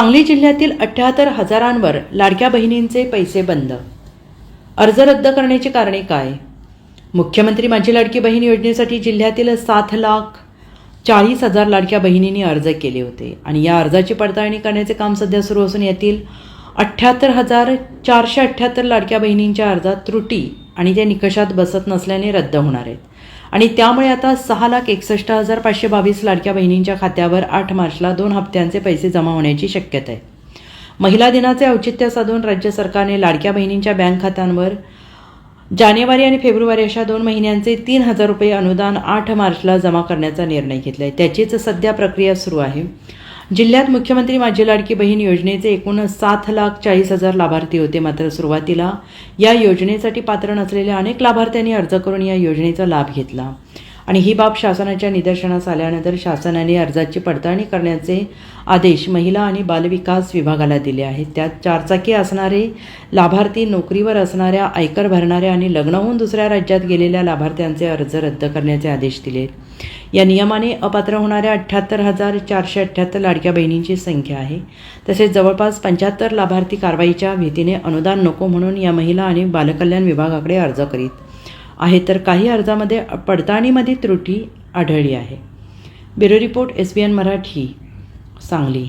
सांगली जिल्ह्यातील अठ्ठ्याहत्तर हजारांवर लाडक्या बहिणींचे पैसे बंद. अर्ज रद्द करण्याची कारणे काय? मुख्यमंत्री माझी लाडकी बहीण योजनेसाठी जिल्ह्यातील सात लाख चाळीस हजार लाडक्या बहिणींनी अर्ज केले होते आणि या अर्जाची पडताळणी करण्याचे काम सध्या सुरू असून यातील अठ्ठ्याहत्तर हजार चारशे अठ्ठ्याहत्तर लाडक्या बहिणींच्या अर्जात त्रुटी आणि ते निकषात बसत नसल्याने रद्द होणार आहेत. आणि त्यामुळे आता सहा लाख एकसष्ट हजार पाचशे बावीस लाडक्या बहिणींच्या खात्यावर आठ मार्चला दोन हप्त्यांचे पैसे जमा होण्याची शक्यता आहे. महिला दिनाचे औचित्य साधून राज्य सरकारने लाडक्या बहिणींच्या बँक खात्यांवर जानेवारी आणि फेब्रुवारी अशा दोन महिन्यांचे तीन हजार रुपये अनुदान आठ मार्चला जमा करण्याचा निर्णय घेतला आहे त्याचीच सध्या प्रक्रिया सुरू आहे. जिल्ह्यात मुख्यमंत्री माझी लाडकी बहीण योजनेचे एकूण सात लाख चाळीस हजार लाभार्थी होते. मात्र सुरुवातीला या योजनेसाठी पात्र नसलेल्या अनेक लाभार्थ्यांनी अर्ज करून या योजनेचा लाभ घेतला. आणि ही बाब शासनाच्या निदर्शनास आल्यानंतर शासनाने अर्जाची पडताळणी करण्याचे आदेश महिला आणि बालविकास विभागाला दिले आहेत. त्यात चारचाकी असणारे लाभार्थी नोकरीवर असणाऱ्या आयकर भरणाऱ्या आणि लग्न होऊन दुसऱ्या राज्यात गेलेल्या लाभार्थ्यांचे अर्ज रद्द करण्याचे आदेश दिले. या नियमाने अपात्र होणाऱ्या अठ्ठ्याहत्तर हजार चारशे अठ्ठ्याहत्तर लाडक्या बहिणींची संख्या आहे. तसेच जवळपास पंच्याहत्तर लाभार्थी कारवाईच्या भीतीने अनुदान नको म्हणून या महिला आणि बालकल्याण विभागाकडे अर्ज करीत आहे तर काही अर्जामध्ये पडताळणीमध्ये त्रुटी आढळली आहे. Bureau report S B N Marathi Sangli.